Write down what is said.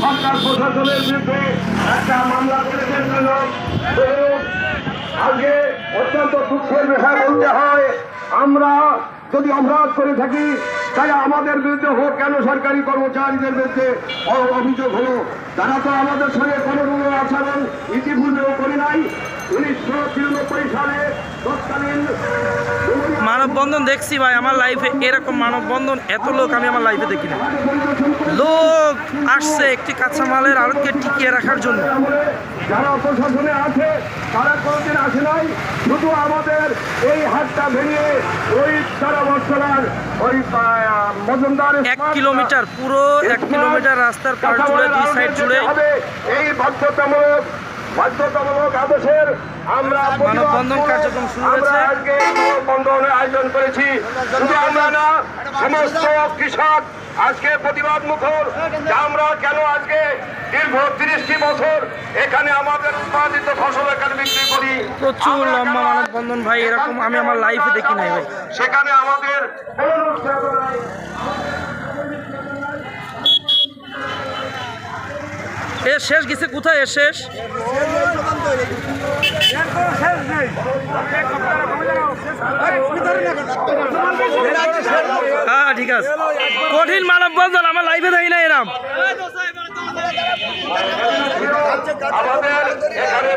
সরকার প্রশাসনের বিরুদ্ধে একটা মামলা করেছেন আজকে অত্যন্ত দুঃখের বিষয় বলতে হয়। আমরা যদি অপরাধ করে থাকি তাহলে আমাদের বিরুদ্ধে হোক কেন সরকারি কর্মচারীদের বিরুদ্ধে অভিযোগ হলো? তারা তো আমাদের সঙ্গে কোনো রকম আচরণ ইতিপূর্বেও করে নাই। উনিশশো তিরানব্বই সালে তৎকালীন মানববন্ধন দেখছি ভাই আমার লাইফে এরকম মানববন্ধন এত লোক আমি আমার লাইফে দেখি না। লোক আসছে একটি কাঁচামালের আড়তকে টিকিয়ে রাখার জন্য। যারা প্রশাসনে আছে তারা কোনোদিন আসে নাই। শুধু আমাদের এই হাতটা ভেঙে ওই সারা বছরার ওই মজুমদার এক কিলোমিটার পুরো এক কিলোমিটার রাস্তার পার জুড়ে দুই সাইড জুড়ে এই বাধ্যতামূলক বাধ্যতামূলক আদেশের আমরা মানববন্ধন করে কার্যক্রম শুরু হয়েছে। আজকে আয়োজন করেছি। শুধু আমরা না সমস্ত কৃষক আজকে প্রতিবাদ মুখর। যে আমরা কেন আজকে দীর্ঘ তিরিশটি বছর এখানে আমাদের উৎপাদিত ফসল এখানে বিক্রি করি? প্রচুর লম্বা কেন মানববন্ধন ভাই এরকম আমি আমার লাইফে দেখি নাই ভাই। সেখানে আমাদের কোনো চেতনা নাই। এ শেষ গেছে কোথায়? এ শেষ? হ্যাঁ ঠিক আছে। কঠিন মানব বন্ধন আমার লাইফে থাকি না এরাম। আমাদের এখানে